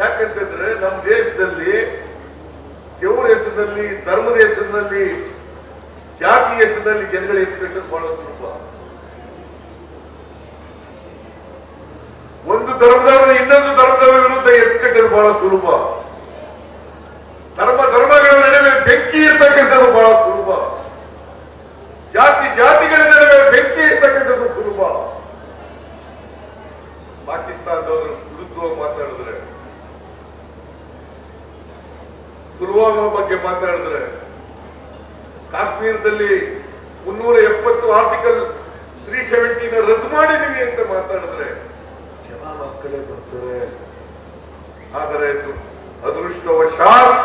ಯಾಕಂತಂದ್ರೆ ನಮ್ಮ ದೇಶದಲ್ಲಿ ದೇವ್ರ ಹೆಸರಿನಲ್ಲಿ, ಧರ್ಮದ ಹೆಸರಿನಲ್ಲಿ, ಜಾತಿ ಹೆಸರಿನಲ್ಲಿ ಜನಗಳು ಎತ್ಕಟ್ಟದ್ದು ಬಹಳ ಸುಲಭ. ಒಂದು ಧರ್ಮದವರು ಇನ್ನೊಂದು ಧರ್ಮದವರ ವಿರುದ್ಧ ಎತ್ಕಟ್ಟೋದು ಬಹಳ ಸುಲಭ. ಧರ್ಮ, ಧರ್ಮಗಳ ನಡುವೆ ಬೆಂಕಿ ಇರ್ತಕ್ಕಂಥದ್ದು ಬಹಳ ಸುಲಭ. ಜಾತಿ, ಜಾತಿಗಳ ನಡುವೆ ಬೆಂಕಿ ಇರ್ತಕ್ಕಂಥದ್ದು ಸುಲಭ. ಪಾಕಿಸ್ತಾನದವರು ವಿರುದ್ಧವಾಗಿ ಮಾತಾಡಿದ್ರೆ ಪುಲ್ವಾಮಾ ಬಗ್ಗೆ ಮಾತಾಡಿದ್ರೆ, ಕಾಶ್ಮೀರದಲ್ಲಿ ಮುನ್ನೂರ ಎಪ್ಪತ್ತು ಆರ್ಟಿಕಲ್ ತ್ರೀ ಸೆವೆಂಟಿನ ರದ್ದು ಮಾಡಿದೀವಿ ಅಂತ ಮಾತಾಡಿದ್ರೆ ಜನ ಮಕ್ಕಳೇ ಬರ್ತಾರೆ ಆದರೆ ಅದು ಅದೃಷ್ಟವಶಾತ್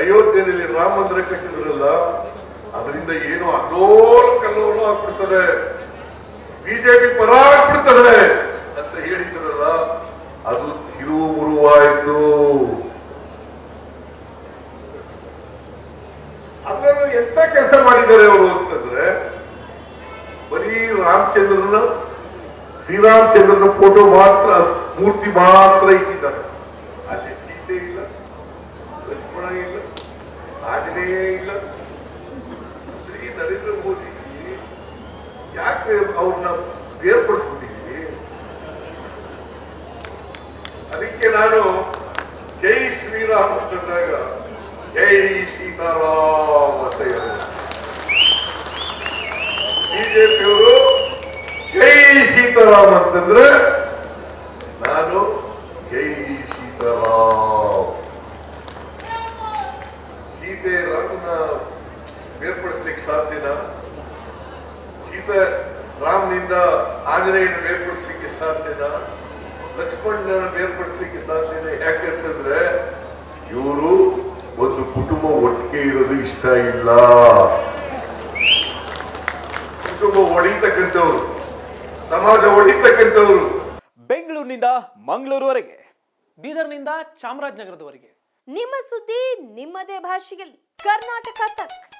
ಅಯೋಧ್ಯೆಯಲ್ಲಿ ರಾಮ ಮಂದಿರ ಕಟ್ಟಿದ್ರಲ್ಲ, ಅದರಿಂದ ಏನು ಅಲ್ಲೋಲ ಕಲ್ಲೋಲು ಆಗ್ಬಿಡ್ತದೆ. ಬಿಜೆಪಿ ಪರ ಆಗ್ಬಿಡ್ತದೆ. ಎಂತ ಕೆಲಸ ಮಾಡಿದ್ದಾರೆ ಅವರು ಅಂತಂದ್ರೆ, ಬರೀ ರಾಮಚಂದ್ರನ, ಶ್ರೀರಾಮಚಂದ್ರನ ಫೋಟೋ ಮಾತ್ರ, ಮೂರ್ತಿ ಮಾತ್ರ ಇಟ್ಟಿದ್ದಾರೆ. ಅಲ್ಲಿ ಸೀತೆ ಇಲ್ಲ, ಲಕ್ಷ್ಮಣ ಇಲ್ಲ, ಆಂಜನೇಯ ಇಲ್ಲ. ಶ್ರೀ ನರೇಂದ್ರ ಮೋದಿ. ಯಾಕೆ ಅವ್ರನ್ನ ಬೇರ್ಪಡಿಸ್ಬಿಟ್ಟಿದ್ದೀವಿ ಅದಕ್ಕೆ ನಾನು ಜೈ ಶ್ರೀರಾಮ್ ಅಂತಂದಾಗ ಜೈ ಸೀತಾರಾಮ್ ಅಂತ ಹೇಳಿದೆ ಬಿಜೆಪಿಯವರು ಜೈ ಸೀತಾರಾಮ್ ಅಂತಂದ್ರೆ ನಾನು ಜೈ ಸೀತಾರಾಮ್. ಸೀತೆ ರಾಮನ ಬೇರ್ಪಡಿಸ್ಲಿಕ್ಕೆ ಸಾಧ್ಯನಾ? ಸೀತೆ ರಾಮನಿಂದ ಆಂಜನೇಯನ ಬೇರ್ಪಡಿಸ್ಲಿಕ್ಕೆ ಸಾಧ್ಯನಾ? ಲಕ್ಷ್ಮಣನ ಬೇರ್ಪಡಿಸ್ಲಿಕ್ಕೆ ಸಾಧ್ಯನಾ? ಯಾಕಂತಂದ್ರೆ ಇವರು ಇರೋದು ಇಷ್ಟ ಇಲ್ಲ. ಕುಟುಂಬ ಒಡಿತಕ್ಕಂಥವ್ರು ಸಮಾಜ ಒಡಿತಕ್ಕಂಥವ್ರು ಬೆಂಗಳೂರಿನಿಂದ ಮಂಗಳೂರುವರೆಗೆ ಬೀದರ್ನಿಂದ ಚಾಮರಾಜನಗರದವರೆಗೆ. ನಿಮ್ಮ ಸುದ್ದಿ ನಿಮ್ಮದೇ ಭಾಷೆಯಲ್ಲಿ. ಕರ್ನಾಟಕ ತಕ್.